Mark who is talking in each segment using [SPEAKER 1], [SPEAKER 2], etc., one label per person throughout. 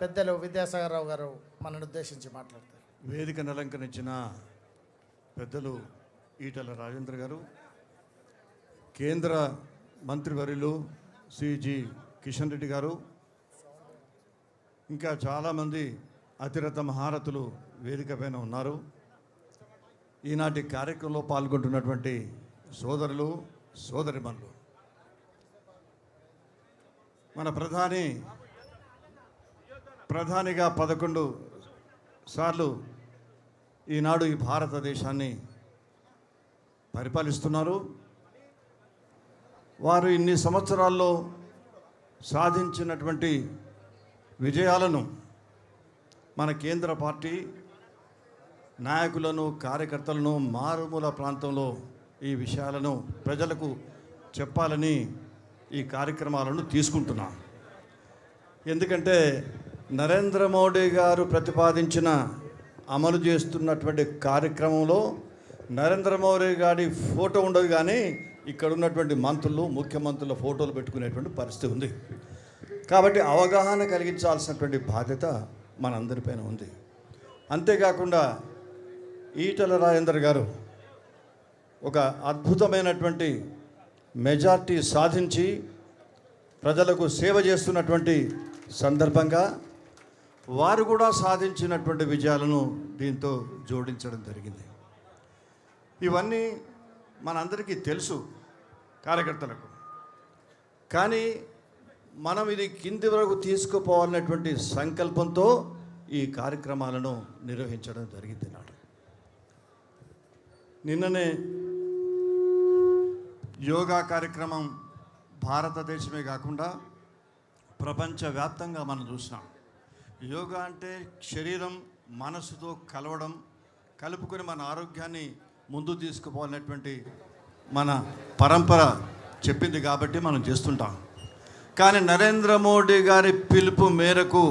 [SPEAKER 1] పెద్దలు విద్యాసాగర్ రావు గారు మనను ఉద్దేశించి మాట్లాడతారు.
[SPEAKER 2] వేదికను అలంకరించిన పెద్దలు ఈటల రాజేంద్ర గారు కేంద్ర మంత్రివర్యులు సిజి కిషన్ రెడ్డి గారు ఇంకా చాలామంది అతిరథ మహారథులు వేదిక పైన ఉన్నారు. ఈనాటి కార్యక్రమంలో పాల్గొంటున్నటువంటి సోదరులు సోదరిమణులు. మన ప్రధాని ప్రధానిగా పదకొండు సార్లు ఈనాడు ఈ భారతదేశాన్ని పరిపాలిస్తున్నారు. వారు ఇన్ని సంవత్సరాల్లో సాధించినటువంటి విజయాలను మన కేంద్ర పార్టీ నాయకులను కార్యకర్తలను మారుమూల ప్రాంతంలో ఈ విషయాలను ప్రజలకు చెప్పాలని ఈ కార్యక్రమాలను తీసుకుంటున్నాం. ఎందుకంటే నరేంద్ర మోడీ గారు ప్రతిపాదించిన అమలు చేస్తున్నటువంటి కార్యక్రమంలో నరేంద్ర మోడీ గారి ఫోటో ఉండదు కానీ ఇక్కడ ఉన్నటువంటి మంత్రులు ముఖ్యమంత్రుల ఫోటోలు పెట్టుకునేటువంటి పరిస్థితి ఉంది. కాబట్టి అవగాహన కలిగించాల్సినటువంటి బాధ్యత మనందరిపైన ఉంది. అంతేకాకుండా ఈటల రాజేందర్ గారు ఒక అద్భుతమైనటువంటి మెజార్టీ సాధించి ప్రజలకు సేవ చేస్తున్నటువంటి సందర్భంగా వారు కూడా సాధించినటువంటి విజయాలను దీంతో జోడించడం జరిగింది. ఇవన్నీ మనందరికీ తెలుసు కార్యకర్తలకు. కానీ మనం ఇది కింది వరకు తీసుకుపోవాలనేటువంటి సంకల్పంతో ఈ కార్యక్రమాలను నిర్వహించడం జరిగింది నాడు. నిన్ననే యోగా కార్యక్రమం భారతదేశమే కాకుండా ప్రపంచవ్యాప్తంగా మనం చూసినాం. యోగా అంటే శరీరం మనసుతో కలవడం కలుపుకొని మన ఆరోగ్యాన్ని ముందు తీసుకుపోవాలనేటువంటి మన పరంపర చెప్పింది కాబట్టి మనం చేస్తుంటాం. కానీ నరేంద్ర మోడీ గారి పిలుపు మేరకు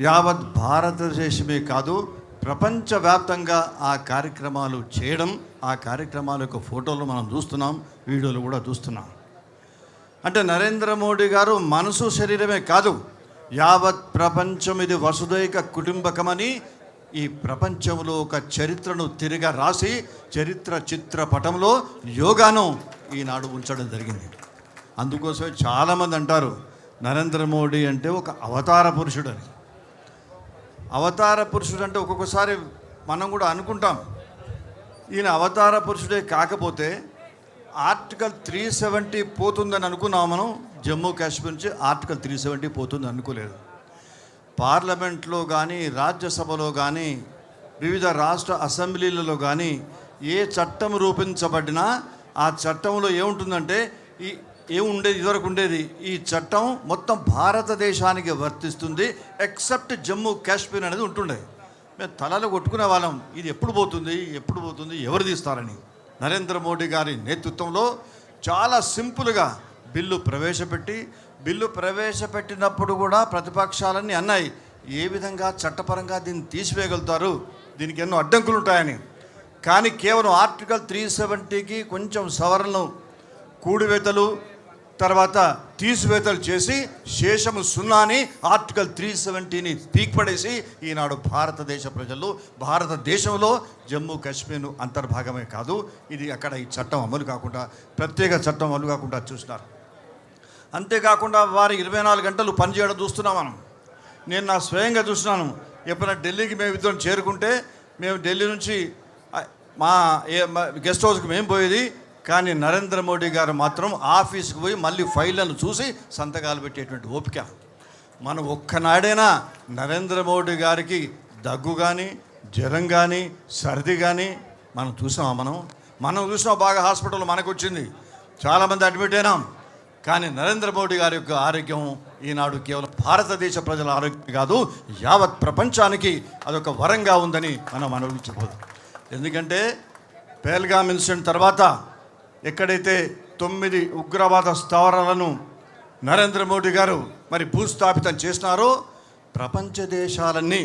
[SPEAKER 2] యావత్ భారతదేశమే కాదు ప్రపంచవ్యాప్తంగా ఆ కార్యక్రమాలు చేయడం ఆ కార్యక్రమాల యొక్క ఫోటోలు మనం చూస్తున్నాం వీడియోలు కూడా చూస్తున్నాం. అంటే నరేంద్ర మోడీ గారు మనసు శరీరమే కాదు యావత్ ప్రపంచం ఇది వసుదైక కుటుంబకమని ఈ ప్రపంచంలో ఒక చరిత్రను తిరిగి రాసి చరిత్ర చిత్రపటంలో యోగాను ఈనాడు ఉంచడం జరిగింది. అందుకోసమే చాలామంది అంటారు నరేంద్ర మోడీ అంటే ఒక అవతార పురుషుడు అని అవతార పురుషుడు అంటే ఒక్కొక్కసారి మనం కూడా అనుకుంటాం ఈయన అవతార పురుషుడే కాకపోతే ఆర్టికల్ త్రీ సెవెంటీ పోతుందని అనుకున్నాం మనం జమ్మూ కాశ్మీర్ నుంచి ఆర్టికల్ త్రీ సెవెంటీ పోతుంది అనుకోలేదు. పార్లమెంట్లో కానీ రాజ్యసభలో కానీ వివిధ రాష్ట్ర అసెంబ్లీలలో కానీ ఏ చట్టం రూపించబడినా ఆ చట్టంలో ఏముంటుందంటే ఈ ఏముండేది ఇదివరకు ఉండేది ఈ చట్టం మొత్తం భారతదేశానికి వర్తిస్తుంది ఎక్సెప్ట్ జమ్మూ కాశ్మీర్ అనేది ఉంటుండే. మేము తలలు కొట్టుకునే వాళ్ళం. ఇది ఎప్పుడు పోతుంది ఎప్పుడు పోతుంది ఎవరు తీస్తారని. నరేంద్ర మోడీ గారి నేతృత్వంలో చాలా సింపుల్గా బిల్లు ప్రవేశపెట్టి బిల్లు ప్రవేశపెట్టినప్పుడు కూడా ప్రతిపక్షాలన్నీ అన్నాయి ఏ విధంగా చట్టపరంగా దీన్ని తీసివేయగలుగుతారు? దీనికి ఎన్నో అడ్డంకులు ఉంటాయని కానీ కేవలం ఆర్టికల్ త్రీ సెవెంటీకి కొంచెం సవరణలు కూడివేతలు తర్వాత తీసివేతలు చేసి శేషము సున్నాని ఆర్టికల్ త్రీ సెవెంటీని పీక్పడేసి ఈనాడు భారతదేశ ప్రజలు భారతదేశంలో జమ్మూ కాశ్మీర్ను అంతర్భాగమే కాదు ఇది అక్కడ ఈ చట్టం అమలు కాకుండా ప్రత్యేక చట్టం అమలు కాకుండా చూస్తున్నారు అంతేకాకుండా వారి ఇరవై నాలుగు గంటలు పనిచేయడం చూస్తున్నాం మనం. నేను నా స్వయంగా చూస్తున్నాను. ఎప్పుడైనా ఢిల్లీకి మేము ఇద్దరం చేరుకుంటే మేము ఢిల్లీ నుంచి మా గెస్ట్ హౌస్కి మేము పోయేది. కానీ నరేంద్ర మోడీ గారు మాత్రం ఆఫీస్కి పోయి మళ్ళీ ఫైళ్ళను చూసి సంతకాలు పెట్టేటువంటి ఓపిక. మనం ఒక్కనాడైనా నరేంద్ర మోడీ గారికి దగ్గు కానీ జ్వరం కానీ సర్ది కానీ మనం చూసామా మనం? మనం చూసినా బాగా హాస్పిటల్ మనకు వచ్చింది చాలామంది అడ్మిట్ అయినాం. కానీ నరేంద్ర మోడీ గారి యొక్క ఆరోగ్యం ఈనాడు కేవలం భారతదేశ ప్రజల ఆరోగ్యం కాదు యావత్ ప్రపంచానికి అదొక వరంగా ఉందని మనం అనుభవించబోదు ఎందుకంటే పేల్గామ్ ఇన్సిడెంట్ తర్వాత ఎక్కడైతే తొమ్మిది ఉగ్రవాద స్థావరాలను నరేంద్ర మోడీ గారు మరి భూస్థాపితం చేసినారో ప్రపంచ దేశాలన్నీ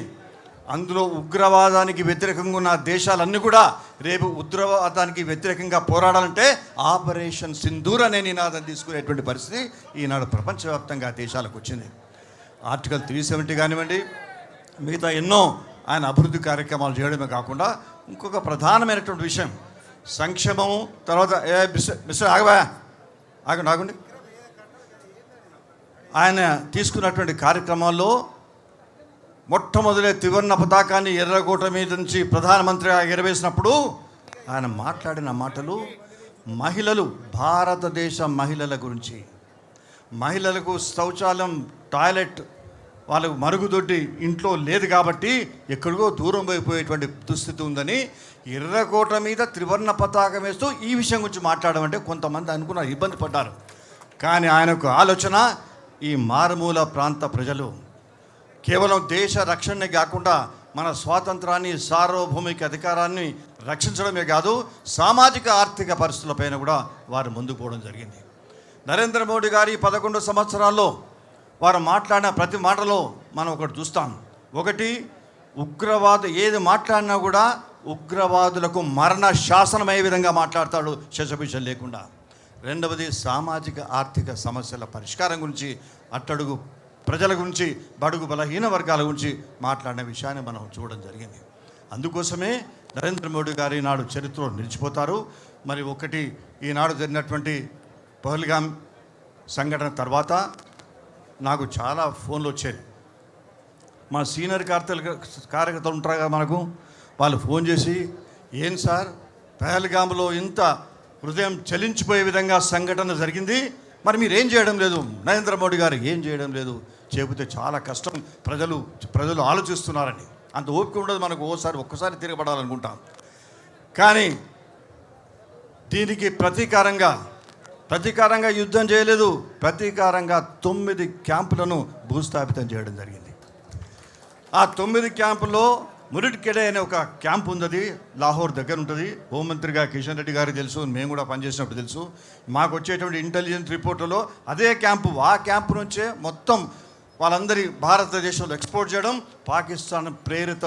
[SPEAKER 2] అందులో ఉగ్రవాదానికి వ్యతిరేకంగా ఉన్న దేశాలన్నీ కూడా రేపు ఉగ్రవాదానికి వ్యతిరేకంగా పోరాడాలంటే ఆపరేషన్ సింధూర్ అనే నినాదం తీసుకునేటువంటి పరిస్థితి ఈనాడు ప్రపంచవ్యాప్తంగా దేశాలకు వచ్చింది. ఆర్టికల్ త్రీ సెవెంటీ కానివ్వండి మిగతా ఎన్నో ఆయన అభివృద్ధి కార్యక్రమాలు చేయడమే కాకుండా ఇంకొక ప్రధానమైనటువంటి విషయం సంక్షేమము తర్వాత ఏ మిస్టర్ మిస్టర్ ఆగవా? ఆగండి ఆగండి. ఆయన తీసుకున్నటువంటి కార్యక్రమాల్లో మొట్టమొదటి త్రివర్ణ పతాకాన్ని ఎర్రకోట మీద నుంచి ప్రధానమంత్రిగా ఎగరవేసినప్పుడు ఆయన మాట్లాడిన మాటలు మహిళలు భారతదేశ మహిళల గురించి. మహిళలకు శౌచాలయం టాయిలెట్ వాళ్ళకు మరుగుదొడ్డి ఇంట్లో లేదు కాబట్టి ఎక్కడికో దూరం అయిపోయేటువంటి దుస్థితి ఉందని ఎర్రకోట మీద త్రివర్ణ పతాకం వేస్తూ ఈ విషయం గురించి మాట్లాడమంటే కొంతమంది అనుకున్నారు ఇబ్బంది పడ్డారు. కానీ ఆయనకు ఆలోచన ఈ మారుమూల ప్రాంత ప్రజలు కేవలం దేశ రక్షణనే కాకుండా మన స్వాతంత్రాన్ని సార్వభౌమిక అధికారాన్ని రక్షించడమే కాదు సామాజిక ఆర్థిక పరిస్థితులపైన కూడా వారు ముందుకు పోవడం జరిగింది. నరేంద్ర మోడీ గారి పదకొండు సంవత్సరాల్లో వారు మాట్లాడిన ప్రతి మాటలో మనం ఒకటి చూస్తాం. ఒకటి ఉగ్రవాద ఏది మాట్లాడినా కూడా ఉగ్రవాదులకు మరణ శాసనమయ్యే విధంగా మాట్లాడతాడు శశభిషం లేకుండా. రెండవది సామాజిక ఆర్థిక సమస్యల పరిష్కారం గురించి అట్టడుగు ప్రజల గురించి బడుగు బలహీన వర్గాల గురించి మాట్లాడిన విషయాన్ని మనం చూడడం జరిగింది. అందుకోసమే నరేంద్ర మోడీ గారు ఈనాడు చరిత్రలో నిలిచిపోతారు. మరి ఒకటి ఈనాడు జరిగినటువంటి పహల్గామ్ సంఘటన తర్వాత నాకు చాలా ఫోన్లు వచ్చాయి. మా సీనియర్ కార్తలు కార్యకర్తలు ఉంటారు కదా మనకు వాళ్ళు ఫోన్ చేసి ఏం సార్ పహల్గామ్లో ఇంత హృదయం చలించిపోయే విధంగా సంఘటన జరిగింది. మరి మీరు ఏం చేయడం లేదు? నరేంద్ర మోడీ గారు ఏం చేయడం లేదు? చెబితే చాలా కష్టం. ప్రజలు ప్రజలు ఆలోచిస్తున్నారని. అంత ఓపిక ఉండదు మనకు. ఓసారి ఒక్కసారి తిరగబడాలనుకుంటాం. కానీ దీనికి ప్రతీకారంగా ప్రతీకారంగా యుద్ధం చేయలేదు. ప్రతీకారంగా తొమ్మిది క్యాంపులను భూస్థాపితం చేయడం జరిగింది. ఆ తొమ్మిది క్యాంపులో మురిటికెడే అనే ఒక క్యాంప్ ఉంది అది లాహోర్ దగ్గర ఉంటుంది. హోంమంత్రిగా కిషన్ రెడ్డి గారికి తెలుసు మేము కూడా పనిచేసినప్పుడు తెలుసు. మాకు వచ్చేటువంటి ఇంటెలిజెన్స్ రిపోర్టులో అదే క్యాంపు ఆ క్యాంప్ నుంచే మొత్తం వాళ్ళందరి భారతదేశంలో ఎక్స్పోర్ట్ చేయడం పాకిస్తాన్ ప్రేరిత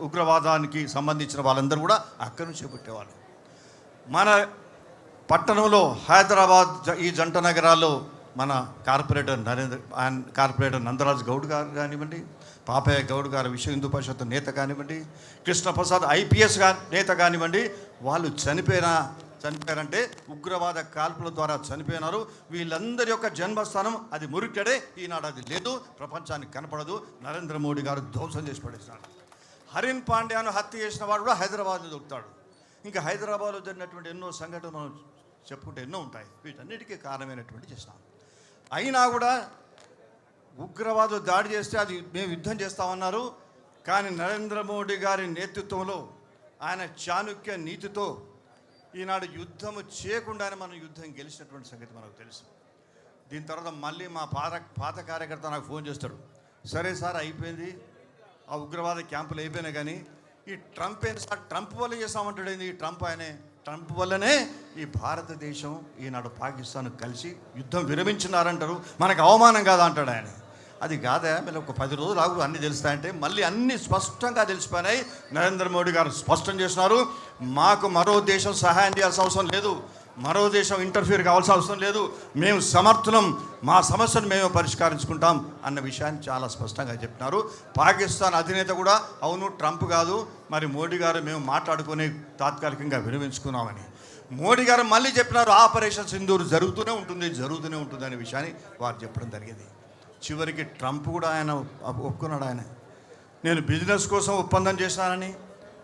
[SPEAKER 2] ఉగ్రవాదానికి సంబంధించిన వాళ్ళందరూ కూడా అక్కడి నుంచే పుట్టేవాళ్ళు. మన పట్టణంలో హైదరాబాద్ జ- ఈ జంట నగరాల్లో మన కార్పొరేటర్ నరేంద్ర కార్పొరేటర్ నందరాజ్ గౌడ్ గారు కానివ్వండి పాపయ్య గౌడ్ గారు విశ్వ హిందూ పరిషత్ నేత కానివ్వండి కృష్ణప్రసాద్ ఐపీఎస్గా నేత కానివ్వండి వాళ్ళు చనిపోయిన చనిపోయారంటే ఉగ్రవాద కాల్పుల ద్వారా చనిపోయినారు. వీళ్ళందరి యొక్క జన్మస్థానం అది మురిటడే ఈనాడు అది లేదు ప్రపంచానికి కనపడదు. నరేంద్ర మోడీ గారు ధ్వంసం చేసి పడేసినాడు. హరిన్ పాండ్యాను హత్య చేసిన వాడు కూడా హైదరాబాద్లో దొరుకుతాడు. ఇంకా హైదరాబాద్లో జరిగినటువంటి ఎన్నో సంఘటనలు చెప్పుకుంటే ఎన్నో ఉంటాయి. వీటన్నిటికీ కారణమైనటువంటి చేసినాం అయినా కూడా ఉగ్రవాదులు దాడి చేస్తే అది మేము యుద్ధం చేస్తామన్నారు. కానీ నరేంద్ర మోడీ గారి నేతృత్వంలో ఆయన చాణుక్య నీతితో ఈనాడు యుద్ధము చేయకుండానే మనం యుద్ధం గెలిచినటువంటి సంగతి మనకు తెలుసు. దీని తర్వాత మళ్ళీ మా పాత పాత కార్యకర్త నాకు ఫోన్ చేస్తాడు. సరే సార్ అయిపోయింది. ఆ ఉగ్రవాద క్యాంపులు అయిపోయినా కానీ ఈ ట్రంప్ ఏంటి సార్? ట్రంప్ వల్ల చేస్తామంటాడు ఏంది ఈ ట్రంప్ ఆయనే? ట్రంప్ వల్లనే ఈ భారతదేశం ఈనాడు పాకిస్తాన్ కలిసి యుద్ధం విరమించినారంటారు. మనకు అవమానం కాదా అంటాడు ఆయన. అది కాదా? మేము ఒక పది రోజులు ఆగు అన్నీ తెలుస్తాయంటే మళ్ళీ అన్ని స్పష్టంగా తెలిసిపోయినాయి. నరేంద్ర మోడీ గారు స్పష్టం చేసినారు. మాకు మరో దేశం సహాయం చేయాల్సిన అవసరం లేదు. మరో దేశం ఇంటర్ఫియర్ కావాల్సిన అవసరం లేదు. మేము సమర్థులం. మా సమస్యను మేము పరిష్కరించుకుంటాం అన్న విషయాన్ని చాలా స్పష్టంగా చెప్తున్నారు పాకిస్తాన్ అధినేత కూడా అవును ట్రంప్ కాదు. మరి మోడీ గారు మేము మాట్లాడుకొని తాత్కాలికంగా విరమించుకున్నామని మోడీ గారు మళ్ళీ చెప్పినారు ఆపరేషన్ సింధూరు జరుగుతూనే ఉంటుంది జరుగుతూనే ఉంటుంది అనే విషయాన్ని వారు చెప్పడం జరిగింది. చివరికి ట్రంప్ కూడా ఆయన ఒప్పుకున్నాడు ఆయన. నేను బిజినెస్ కోసం ఒప్పందం చేశానని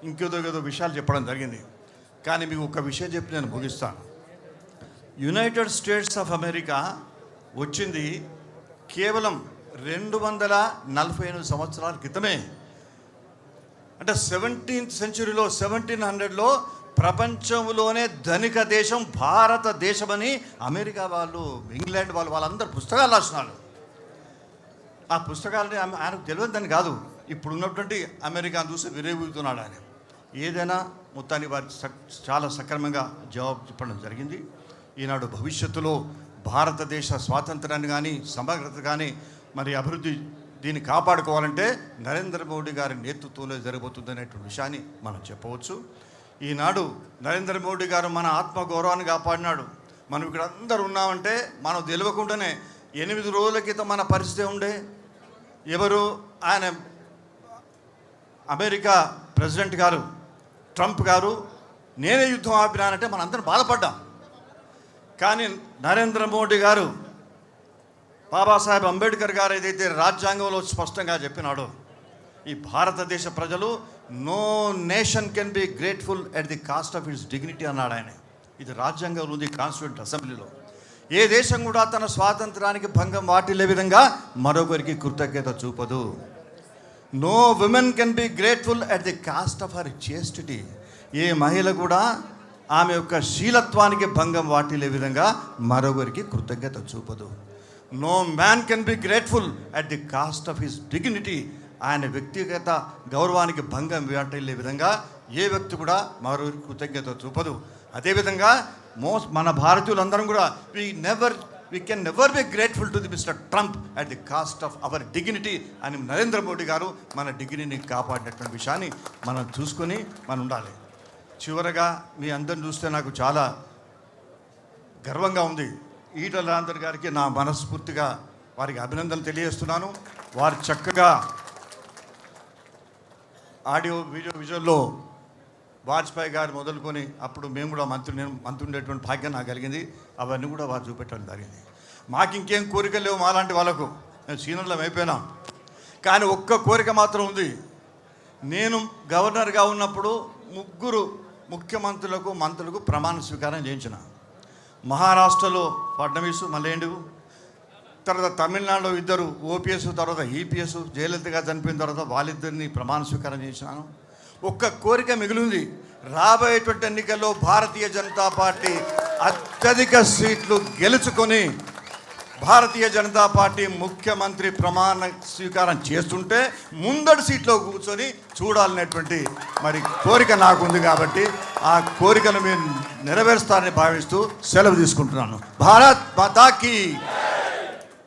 [SPEAKER 2] ఇంకేదో ఏదో విషయాలు చెప్పడం జరిగింది. కానీ మీకు ఒక విషయం చెప్పి నేను ముగిస్తాను. యునైటెడ్ స్టేట్స్ ఆఫ్ అమెరికా వచ్చింది కేవలం రెండు వందల నలభై ఎనిమిది సంవత్సరాల క్రితమే. అంటే సెవెంటీన్త్ సెంచురీలో సెవెంటీన్ హండ్రెడ్లో ప్రపంచంలోనే ధనిక దేశం భారతదేశమని అమెరికా వాళ్ళు ఇంగ్లాండ్ వాళ్ళు వాళ్ళందరూ పుస్తకాలు రాస్తున్నారు ఆ పుస్తకాలని ఆమె- ఆయనకు తెలియదని కాదు. ఇప్పుడు ఉన్నటువంటి అమెరికాను చూసి విరేగుతున్నాడు ఆయన. ఏదైనా మొత్తాన్ని వారి సక్- చాలా సక్రమంగా జవాబు చెప్పడం జరిగింది. ఈనాడు భవిష్యత్తులో భారతదేశ స్వాతంత్రాన్ని కానీ సమగ్రత కానీ మరి అభివృద్ధి దీన్ని కాపాడుకోవాలంటే నరేంద్ర మోడీ గారి నేతృత్వంలో జరగబోతుంది అనేటువంటి విషయాన్ని మనం చెప్పవచ్చు. ఈనాడు నరేంద్ర మోడీ గారు మన ఆత్మగౌరవాన్ని కాపాడినాడు. మనం ఇక్కడ అందరు ఉన్నామంటే మనం తెలియకుండానే ఎనిమిది రోజుల క్రితం మన పరిస్థితి ఉండే ఎవరు? ఆయన అమెరికా ప్రెసిడెంట్ గారు ట్రంప్ గారు నేనే యుద్ధం ఆపినానంటే మనందరం బాధపడ్డాం. కానీ నరేంద్ర మోడీ గారు బాబాసాహెబ్ అంబేద్కర్ గారు ఏదైతే రాజ్యాంగంలో స్పష్టంగా చెప్పినాడో ఈ భారతదేశ ప్రజలు no nation can be grateful at the cost of its dignity అన్నాడు ఆయన. ఇది రాజ్యాంగంలో ఉంది కాన్స్టిట్యూంట్ అసెంబ్లీలో. ఏ దేశం కూడా తన స్వాతంత్రానికి భంగం వాటిల్లే విధంగా మరొకరికి కృతజ్ఞత చూపదు. No women can be grateful at the cost of her chastity ఏ మహిళ కూడా ఆమె యొక్క శీలత్వానికి భంగం వాటిల్లే విధంగా మరొకరికి కృతజ్ఞత చూపదు. No man can be grateful at the cost of his dignity ఆయన వ్యక్తిగత గౌరవానికి భంగం వాటిల్లే విధంగా ఏ వ్యక్తి కూడా మరొకరికి కృతజ్ఞత చూపదు. అదేవిధంగా మోస్ట్ మన భారతీయులందరం కూడా we never we can never be grateful to the mister Trump at the cost of our dignity అని నరేంద్ర మోడీ గారు మన డిగ్నిటీని కాపాడినటువంటి విషయాన్ని మనం చూసుకొని మనం ఉండాలి. చివరగా మీ అందరిని చూస్తే నాకు చాలా గర్వంగా ఉంది. ఈటల రాజేందర్ గారికి నా మనస్ఫూర్తిగా వారికి అభినందనలు తెలియజేస్తున్నాను. వారు చక్కగా ఆడియో వీడియో విజువల్లో వాజ్పేయి గారు మొదలుకొని అప్పుడు మేము కూడా మంత్రి నేను మంత్రి ఉండేటువంటి భాగ్యం నాకు కలిగింది. అవన్నీ కూడా వారు చూపెట్టడం జరిగింది. మాకు ఇంకేం కోరికలు లేవు మాలాంటి వాళ్ళకు. మేము సీనియర్లం అయిపోయినాం. కానీ ఒక్క కోరిక మాత్రం ఉంది. నేను గవర్నర్గా ఉన్నప్పుడు ముగ్గురు ముఖ్యమంత్రులకు మంత్రులకు ప్రమాణ స్వీకారం చేయించిన. మహారాష్ట్రలో ఫడ్నవీస్ మల్లేండు తర్వాత తమిళనాడులో ఇద్దరు ఓపీఎస్ తర్వాత ఈపీఎస్ జయలలిత గారు చనిపోయిన తర్వాత వాళ్ళిద్దరిని ప్రమాణ స్వీకారం చేసినాను ఒక్క కోరిక మిగిలింది. రాబోయేటువంటి ఎన్నికల్లో భారతీయ జనతా పార్టీ అత్యధిక సీట్లు గెలుచుకొని భారతీయ జనతా పార్టీ ముఖ్యమంత్రి ప్రమాణ స్వీకారం చేస్తుంటే ముందడి సీట్లో కూర్చొని చూడాలనేటువంటి మరి కోరిక నాకు ఉంది కాబట్టి ఆ కోరికను మేము నెరవేరుస్తారని భావిస్తూ సెలవు తీసుకుంటున్నాను. భారత్ మాతాకి